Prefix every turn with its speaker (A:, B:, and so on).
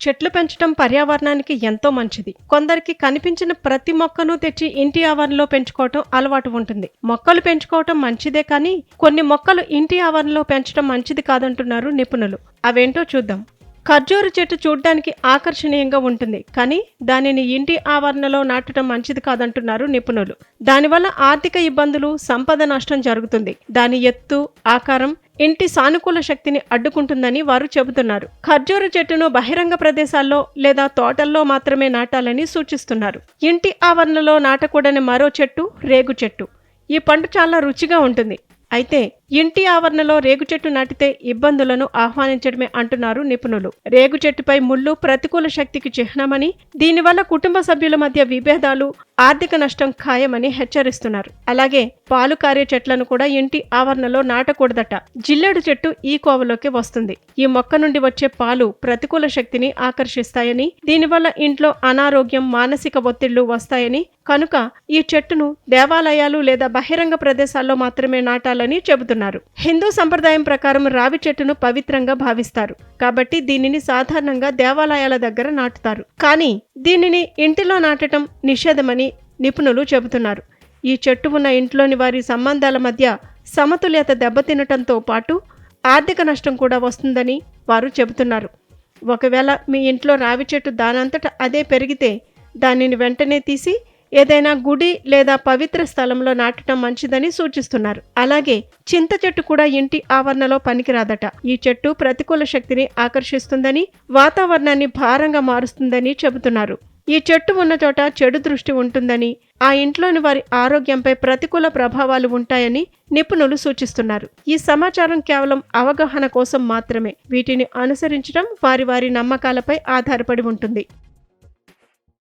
A: చెట్లు పెంచడం పర్యావరణానికి ఎంతో మంచిది. కొందరికి కనిపించిన ప్రతి మొక్కను తెచ్చి ఇంటి ఆవరణలో పెంచుకోవటం అలవాటు ఉంటుంది. మొక్కలు పెంచుకోవటం మంచిదే కానీ కొన్ని మొక్కలు ఇంటి ఆవరణలో పెంచడం మంచిది కాదంటున్నారు నిపుణులు. అవేంటో చూద్దాం. ఖర్జూరు చెట్టు చూడ్డానికి ఆకర్షణీయంగా ఉంటుంది కానీ దానిని ఇంటి ఆవరణలో నాటడం మంచిది కాదంటున్నారు నిపుణులు. దానివల్ల ఆర్థిక ఇబ్బందులు సంపద నష్టం జరుగుతుంది. దాని ఎత్తు ఆకారం ఇంటి సానుకూల శక్తిని అడ్డుకుంటుందని వారు చెబుతున్నారు. ఖర్జూర చెట్టును బహిరంగ ప్రదేశాల్లో లేదా తోటల్లో మాత్రమే నాటాలని సూచిస్తున్నారు. ఇంటి ఆవరణలో నాటకూడని మరో చెట్టు రేగు చెట్టు. ఈ పండు చాలా రుచిగా ఉంటుంది. అయితే ఇంటి ఆవరణలో రేగు చెట్టు నాటితే ఇబ్బందులను ఆహ్వానించడమే అంటున్నారు నిపుణులు. రేగు చెట్టుపై ముళ్ళు ప్రతికూల శక్తికి చిహ్నమని దీనివల్ల కుటుంబ సభ్యుల మధ్య విభేదాలు ఆర్థిక నష్టం ఖాయమని హెచ్చరిస్తున్నారు. అలాగే పాలు కారే చెట్లను కూడా ఇంటి ఆవరణలో నాటకూడదట. జిల్లెడు చెట్టు ఈ కోవలోకి వస్తుంది. ఈ మొక్క నుండి వచ్చే పాలు ప్రతికూల శక్తిని ఆకర్షిస్తాయని దీనివల్ల ఇంట్లో అనారోగ్యం మానసిక ఒత్తిళ్ళు వస్తాయని కనుక ఈ చెట్టును దేవాలయాలు లేదా బహిరంగ ప్రదేశాల్లో మాత్రమే నాటాలని చెబుతున్నారు. హిందూ సంప్రదాయం ప్రకారం రావి చెట్టును పవిత్రంగా భావిస్తారు. కాబట్టి దీనిని సాధారణంగా దేవాలయాల దగ్గర నాటుతారు. కానీ దీనిని ఇంటిలో నాటడం నిషేధమని నిపుణులు చెబుతున్నారు. ఈ చెట్టు ఉన్న ఇంట్లోని వారి సంబంధాల మధ్య సమతుల్యత దెబ్బతినటంతో పాటు ఆర్థిక నష్టం కూడా వస్తుందని వారు చెబుతున్నారు. ఒకవేళ మీ ఇంట్లో రావి చెట్టు దానంతట అదే పెరిగితే దానిని వెంటనే తీసి ఏదైనా గుడి లేదా పవిత్ర స్థలంలో నాటడం మంచిదని సూచిస్తున్నారు. అలాగే చింత చెట్టు కూడా ఇంటి ఆవరణలో పనికిరాదట. ఈ చెట్టు ప్రతికూల శక్తిని ఆకర్షిస్తుందని వాతావరణాన్ని భారంగా మారుస్తుందని చెబుతున్నారు. ఈ చెట్టు ఉన్న చోట చెడు దృష్టి ఉంటుందని ఆ ఇంట్లోని వారి ఆరోగ్యంపై ప్రతికూల ప్రభావాలు ఉంటాయని నిపుణులు సూచిస్తున్నారు. ఈ సమాచారం కేవలం అవగాహన కోసం మాత్రమే. వీటిని అనుసరించడం వారి వారి నమ్మకాలపై ఆధారపడి ఉంటుంది.